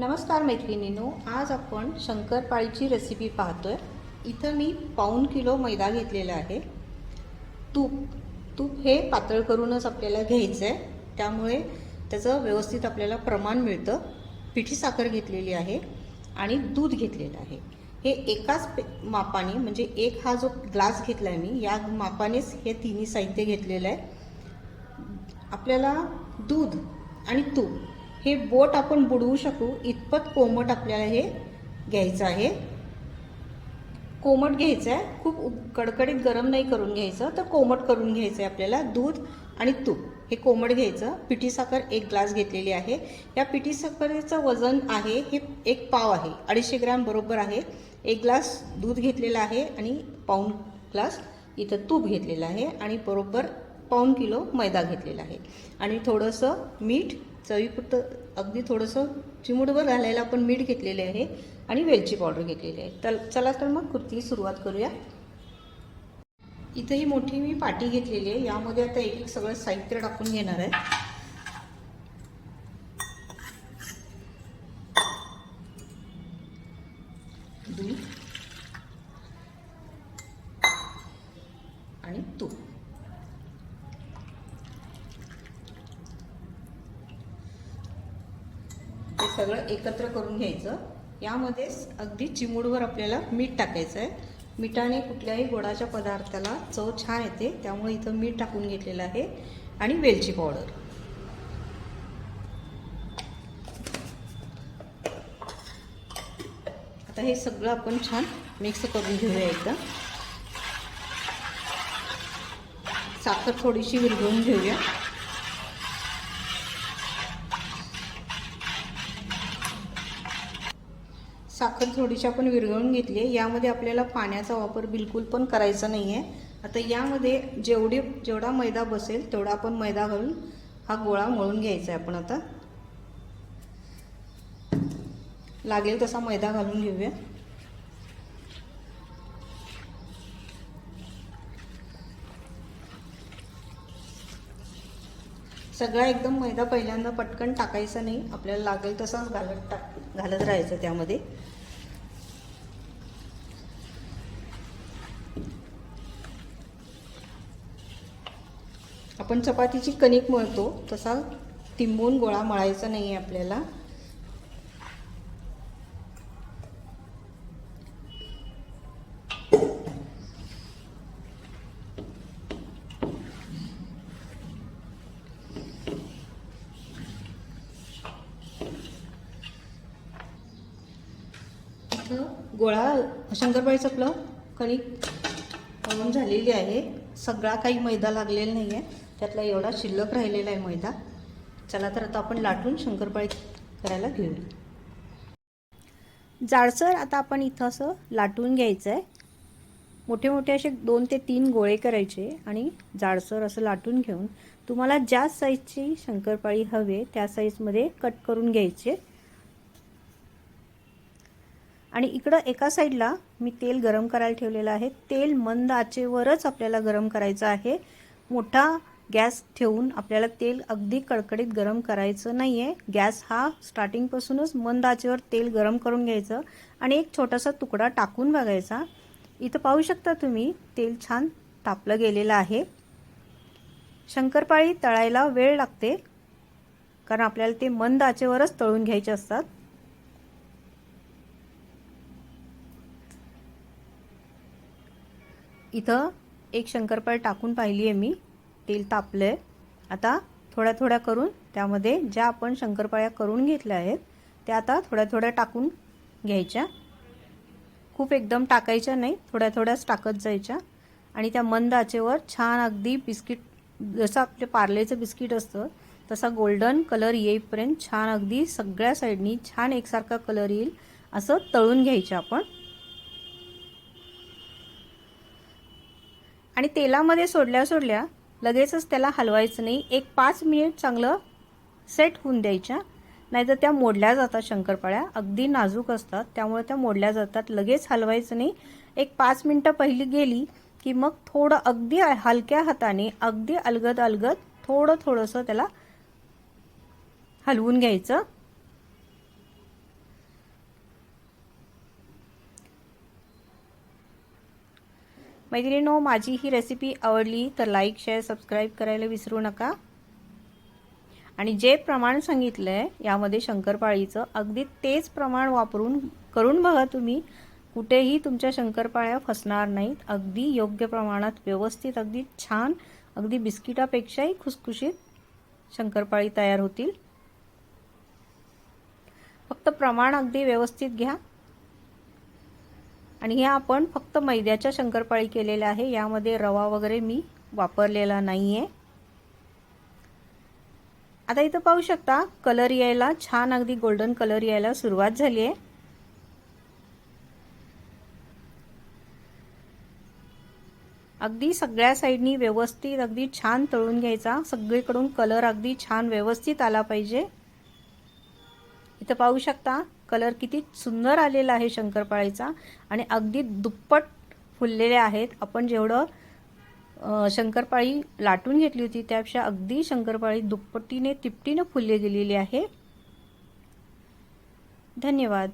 नमस्कार मैत्रिणींनो आज आपण शंकरपाळीची रेसिपी पाहतोय. इथं मी पाऊण किलो मैदा घेतलेला आहे. तूप. तूप हे पातळ करूनच आपल्याला घ्यायचं आहे त्यामुळे त्याचं व्यवस्थित आपल्याला प्रमाण मिळतं. पिठी साखर घेतलेली आहे आणि दूध घेतलेलं आहे. हे एकाच पे- मापाने म्हणजे एक हा जो ग्लास घेतला आहे मी या मापानेच हे तिन्ही साहित्य घेतलेलं आहे. आपल्याला दूध आणि तूप हे बोट आपण बुडवू शकू. इतपत कोमट आपल्याला हे घ्यायचं आहे. कोमट घ्यायचं आहे खूप कडकडीत गरम नाही करून घ्यायचं तर कोमट करून घ्यायचं आहे आपल्याला. दूध आणि तूप हे कोमट घ्यायचं. पिठी साखर एक ग्लास घेतलेली आहे. या पिठी साखरेचं वजन आहे हे एक पाव आहे. अडीचशे ग्रॅम बरोबर आहे. एक ग्लास दूध घेतलेला आहे आणि पाऊण ग्लास इथं तूप घेतलेलं आहे. आणि बरोबर पाऊण किलो मैदा घेतलेला आहे. आणि थोडंसं मीठ चवीपुरतं अगदी थोडंसं चिमुडभर घालायला आपण मीठ घेतलेले आहे आणि वेलची पावडर घेतलेली आहे. तर चला तर मग कृती सुरुवात करूया. इथं ही मोठी मी पाटी घेतलेली आहे. यामध्ये आता एक एक सगळं साहित्य टाकून घेणार आहे. दूध आणि तूप हे सगळं एकत्र करून घ्यायचं. यामध्येच अगदी चिमूडवर आपल्याला मीठ टाकायचं आहे मिठाने कुठल्याही गोडाच्या पदार्थाला चव छान येते त्यामुळे इथं मीठ टाकून घेतलेलं आहे आणि वेलची पावडर आता हे सगळं आपण छान मिक्स करून घेऊया एकदा. साखर थोडीशी विरघळून घेऊया. साखर थोडीशी आपण विरघळून घेतली आहे. यामध्ये आपल्याला पाण्याचा वापर बिलकुल पण करायचा नाही आहे आता यामध्ये जेवढी जेवढा मैदा बसेल तेवढा आपण मैदा घालून हा गोळा मळून घ्यायचा आहे आपण आता. लागेल तसा मैदा घालून घेऊया. सगळा एकदम मैदा पहिल्यांदा पटकन टाकायचा नाही. आपल्याला लागेल तसाच घालत टाक घालत राहायचं त्यामध्ये. आपण चपातीची कणिक मळतो तसा तिंबून गोळा मळायचा नाही आहे आपल्याला इथं गोळा शंकरपाळी आपलं कणिक मळून झालेली आहे. सगळा काही मैदा लागलेला नाही आहे त्यातला एवढा शिल्लक राहिलेला आहे मैदा. चला तर आता आपण लाटून शंकरपाळी करायला घेऊया जाडसर आता आपण इथं असं लाटून घ्यायचं आहे मोठे मोठे असे दोन ते तीन गोळे करायचे आणि जाडसर असं लाटून घेऊन तुम्हाला ज्या साईजची शंकरपाळी हवे त्या साईजमध्ये कट करून घ्यायचे. आणि इकडं एका साईडला मी तेल गरम करायला ठेवलेलं आहे. तेल मंद आचेवरच आपल्याला गरम करायचं आहे. मोठा गॅस ठेवून आपल्याला तेल अगदी कडकडीत गरम करायचं नाही आहे गॅस हा स्टार्टिंगपासूनच मंद आचेवर तेल गरम करून घ्यायचं आणि एक छोटासा तुकडा टाकून बघायचा. इथं पाहू शकता तुम्ही तेल छान तापलं गेलेलं आहे. शंकरपाळी तळायला वेळ लागते कारण आपल्याला ते मंद आचेवरच तळून घ्यायचे असतात. इथं एक शंकरपाळ टाकून पाहिली आहे मी. तेल तापलं आहे आता थोड्या थोड्या करून त्यामध्ये ज्या आपण शंकरपाळ्या करून घेतल्या आहेत त्या आता थोड्या थोड्या टाकून घ्यायच्या. खूप एकदम टाकायच्या नाही थोड्या थोड्याच टाकत जायच्या. आणि त्या मंद आचेवर छान अगदी बिस्किट जसं आपले पार्लेचं बिस्किट असतं तसा गोल्डन कलर येईपर्यंत छान अगदी सगळ्या साईडनी छान एकसारखा कलर येईल असं तळून घ्यायचं आपण. आणि तेलामध्ये सोडल्या सोडल्या लगेचच त्याला हलवायचं नाही. एक पाच मिनिट चांगलं सेट होऊन द्यायच्या. नाहीतर त्या मोडल्या जातात शंकरपाळ्या. अगदी नाजूक असतात. त्यामुळे त्या मोडल्या जातात. लगेच हलवायचं नाही. एक पाच मिनटं पहिली गेली की मग थोडं अगदी हलक्या हाताने अगदी अलगद अलगद थोडं थोडंसं त्याला हलवून घ्यायचं. मैत्रिणींनो माझी ही रेसिपी आवडली तर लाईक शेअर सबस्क्राईब करायला विसरू नका. आणि जे प्रमाण सांगितलं आहे यामध्ये शंकरपाळीचं अगदी तेच प्रमाण वापरून करून बघा तुम्ही. कुठेही तुमच्या शंकरपाळ्या फसणार नाहीत. अगदी योग्य प्रमाणात व्यवस्थित अगदी छान अगदी बिस्किटापेक्षाही खुसखुशीत शंकरपाळी तयार होतील. फक्त प्रमाण अगदी व्यवस्थित घ्या. आणि हे आपण फक्त मैद्याच्या शंकरपाळी केलेल्या आहे. यामध्ये रवा वगैरे मी वापरलेला नाही आहे आता इथं पाहू शकता कलर यायला छान अगदी गोल्डन कलर यायला सुरुवात झाली आहे. अगदी सगळ्या साईडनी व्यवस्थित अगदी छान तळून घ्यायचा. सगळीकडून कलर अगदी छान व्यवस्थित आला पाहिजे. इथं पाहू शकता कलर किती सुंदर आलेला आहे शंकरपाळीचा. आणि अगदी दुप्पट फुललेले आहेत. आपण जेवढं शंकरपाळी लाटून घेतली होती त्यापेक्षा अगदी शंकरपाळी दुप्पटीने तिपटीने फुलले गेलेली आहे. धन्यवाद.